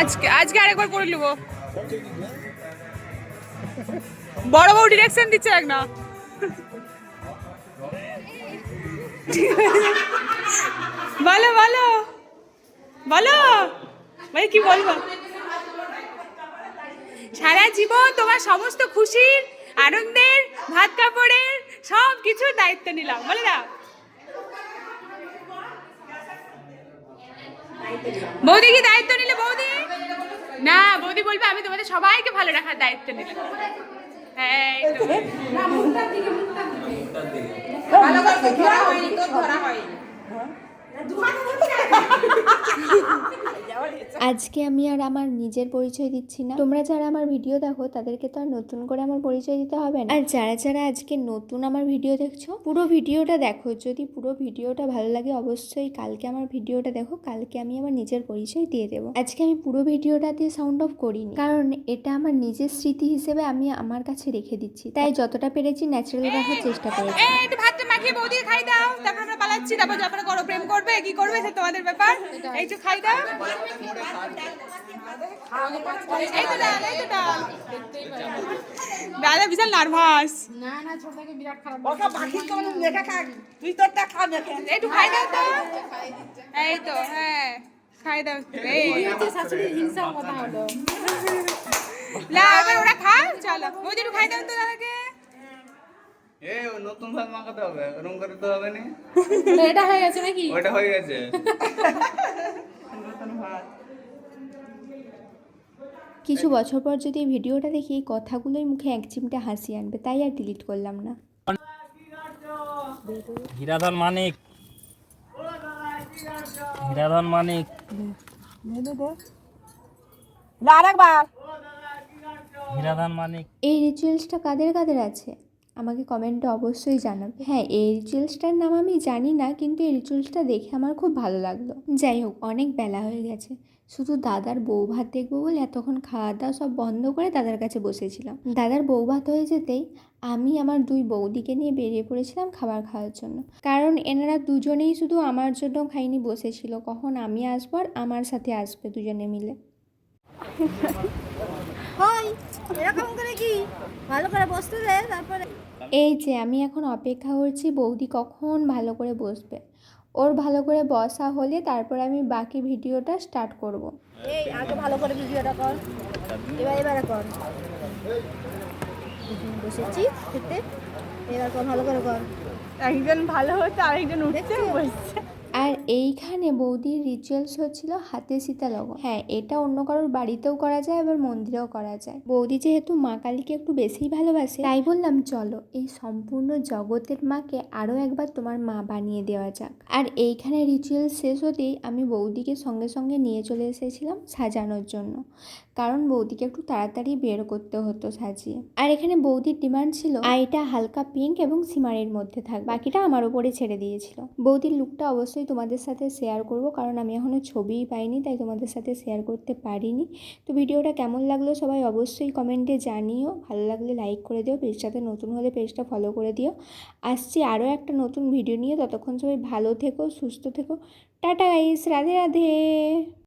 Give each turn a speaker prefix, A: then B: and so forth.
A: আজকে আজকে আরেকবার করে নেব। বড় বউ ডিরেকশন দিচ্ছে এক না। বলো বলো। বলো। ভাই, কি বলব? সারা জীবন তোমার সমস্ত খুশির, আনন্দের, ভাত কাপড়ের সব কিছুর দায়িত্ব নিলাম, বলে না? বৌদি কি দায়িত্ব নিলে বৌদি? না বৌদি বলবে আমি তোমাদের সবাইকে ভালো রাখার দায়িত্ব নিলে হ্যাঁ
B: ভালো করে ধরা হয়নি তোর ধরা হয়নি।
C: আজকে আমি আর আমার নিজের পরিচয় দিচ্ছি না। তোমরা যারা আমার ভিডিও দেখো, তাদেরকে তো আর নতুন করে আমার পরিচয় দিতে হবে না। আর যারা যারা আজকে নতুন আমার ভিডিও দেখছ, পুরো ভিডিওটা দেখো। যদি পুরো ভিডিওটা ভালো লাগে, অবশ্যই কালকে আমার ভিডিওটা দেখো। কালকে আমি আমার নিজের পরিচয় দিয়ে দেবো। আজকে আমি পুরো ভিডিওটা দিয়ে সাউন্ড অফ করিনি। কারণ এটা আমার নিজের স্মৃতি হিসেবে আমি আমার কাছে রেখে দিচ্ছি। তাই যতটা পেরেছি ন্যাচারাল রাখার চেষ্টা করেছি।
A: খাই দাও। তারপর আমরা পালাচ্ছি। তারপর যখন করো প্রেম করবে, কি করবে, সে তোমাদের ব্যাপার? এই তো খাই দাও এই তো ডাল এই তো ডাল। দাদা বিশাল নার্ভাস।
B: ওটা বাকি কোন খা তুই তোরটা খা
A: একটু খাই দাও তো। এই তো হ্যাঁ খাই দাও এই। না এবার ওরা খা চলো। একটু খাই দাও তো দাদাকে
D: নতুন মাখাতে হবে ওরকম করে তো হবে না?
E: এটা হয়ে গেছে নাকি?
D: ওটা হয়ে গেছে।
B: নতুন ভাত।
C: কিছু বছর পর যদি এই ভিডিওটা দেখি এই কথাগুলোই মুখে এক চিমটে হাসি আনবে তাই আর ডিলিট করলাম না।
F: হীরাধন মানিক। হীরাধন মানিক।
B: আরেকবার
F: হীরাধন মানিক।
C: এই রিচুয়ালসটা কাদের কাদের আছে? আমাকে কমেন্টে অবশ্যই জানাবে। হ্যাঁ এই রিচুয়ালসটার নাম আমি জানি না, কিন্তু এই রিচুয়ালসটা দেখে আমার খুব ভালো লাগল। যাই হোক, অনেক বেলা হয়ে গেছে। শুধু দাদার বউ ভাত দেখব বলে এতক্ষণ খাওয়া দাওয়া সব বন্ধ করে দাদার কাছে বসেছিলাম। দাদার বউ ভাত হয়ে যেতেই আমি আমার দুই বৌদিকে নিয়ে বেরিয়ে পড়েছিলাম খাবার খাওয়ার জন্য। কারণ এনারা দুজনেই শুধু আমার জন্য খাইনি, বসেছিল। কখন আমি আসব আর আমার সাথে আসবে দুজনে মিলে।
E: এরকম করে কি? ভালো করে বসতে দে তারপরে।
C: এই যে আমি এখন অপেক্ষা করছি বৌদি কখন ভালো করে বসবে। ওর ভালো করে বসা হলে তারপর আমি বাকি ভিডিওটা স্টার্ট করব।
E: এই আগে ভালো করে ভিডিওটা কর। এবার এবারে কর। বসেছি খেতে। এবার কর ভালো করে কর।
A: একজন ভালো হতো আরেকজন উঠছে বসছে।
C: এইখানে বৌদির রিচুয়ালস হচ্ছিল হাতে সীতা লগন। হ্যাঁ এটা অন্য কারোর বাড়িতেও করা যায়, আবার মন্দিরেও করা যায়। বৌদি যেহেতু মা কালীকে একটু বেশিই ভালোবাসে, তাই বললাম, চলো, এই সম্পূর্ণ জগতের মাকে আরও একবার তোমার মা বানিয়ে দেওয়া যাক। আর এইখানে রিচুয়াল শেষ হতেই আমি বৌদিকে সঙ্গে সঙ্গে নিয়ে চলে এসেছিলাম সাজানোর জন্য। কারণ বৌদিকে একটু তাড়াতাড়ি বের করতে হতো সাজিয়ে। আর এখানে বৌদির ডিমান্ড ছিল আইটা হালকা পিঙ্ক এবং সিমারির মধ্যে থাক, বাকিটা আমার উপরে ছেড়ে দিয়েছিল। বৌদির লুকটা অবশ্যই তোমাদের সাথে শেয়ার করব। কারণ আমি এখনও ছবিই পাইনি, তাই তোমাদের সাথে শেয়ার করতে পারিনি। তো ভিডিওটা কেমন লাগল সবাই অবশ্যই কমেন্টে জানিও। ভালো লাগলে লাইক করে দিও পেজটাতে নতুন হলে পেজটা ফলো করে দিও। আসছি আরও একটা নতুন ভিডিও নিয়ে। ততক্ষণ সবাই ভালো থেকো, সুস্থ থেকো। Tata guys Radhe Radhe.